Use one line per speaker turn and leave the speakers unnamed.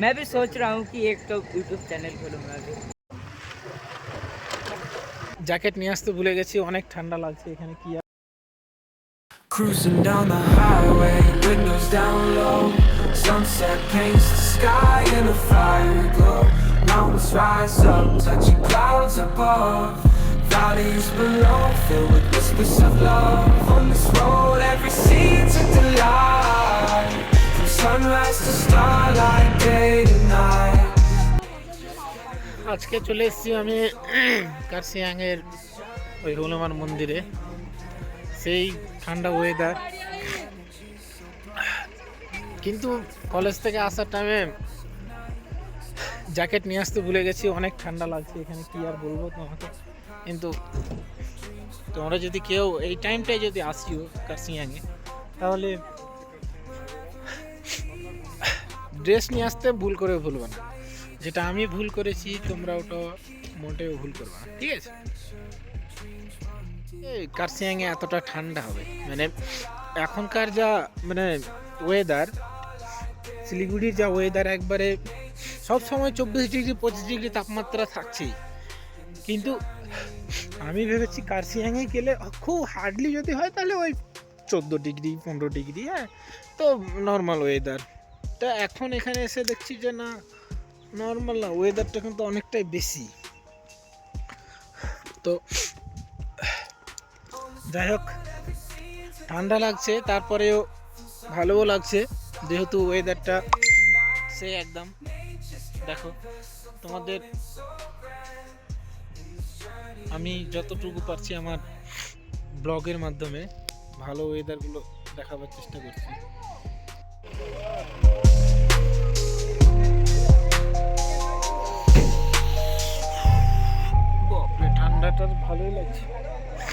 मैं भी सोच रहा हूँ कि एक तो यूट्यूब चैनल खोलूँ मैं भी
জ্যাকেট নিয়ে আসতে ভুলে গেছি অনেক ঠান্ডা লাগছে এখানে কি আর
Cruising down the highway, windows down low. Sunset paints the sky in a fiery glow. Mountains rise up, touching clouds above. Valleys below, filled with whispers of love. On this road, every scene's a delight. From sunrise to starlight,
আজকে চলে এসেছি আমি কার্সিয়াংয়ের ওই হনুমান মন্দিরে। সেই ঠান্ডা weather কিন্তু college থেকে আসার টাইমে জ্যাকেট নিয়ে আসতে ভুলে গেছি, অনেক ঠান্ডা লাগছে এখানে, কি আর বলব তোমাকে? কিন্তু তোমরা যদি কেউ এই টাইমটায় যদি আসিও কার্সিয়াংয়ে তাহলে ড্রেস নিয়ে আসতে ভুল করে ভুলবে না। যেটা আমি ভুল করেছি, তোমরা ওটা মোটেও ভুল করবে না, ঠিক আছে? কার্সিয়াংয়ে এতটা ঠান্ডা হবে মানে এখনকার যা মানে ওয়েদার শিলিগুড়ির যা ওয়েদার একবারে সব সময় চব্বিশ ডিগ্রি, পঁচিশ ডিগ্রি তাপমাত্রা থাকছেই। কিন্তু আমি ভেবেছি কার্সিয়াংয়ে গেলে খুব হার্ডলি যদি হয়, তাহলে ওই চোদ্দ ডিগ্রি, পনেরো ডিগ্রি হ্যাঁ তো নর্মাল ওয়েদার তা এখন এখানে এসে দেখছি যে না নর্মাল না ওয়েদারটা কিন্তু অনেকটাই বেশি। তো, যাই হোক, ঠান্ডা লাগছে, তারপরেও ভালোও লাগছে, যেহেতু ওয়েদারটা সে একদম। দেখো, তোমাদের আমি যতটুকু পারছি আমার ব্লগের মাধ্যমে ভালো ওয়েদারগুলো দেখাবার চেষ্টা করছি।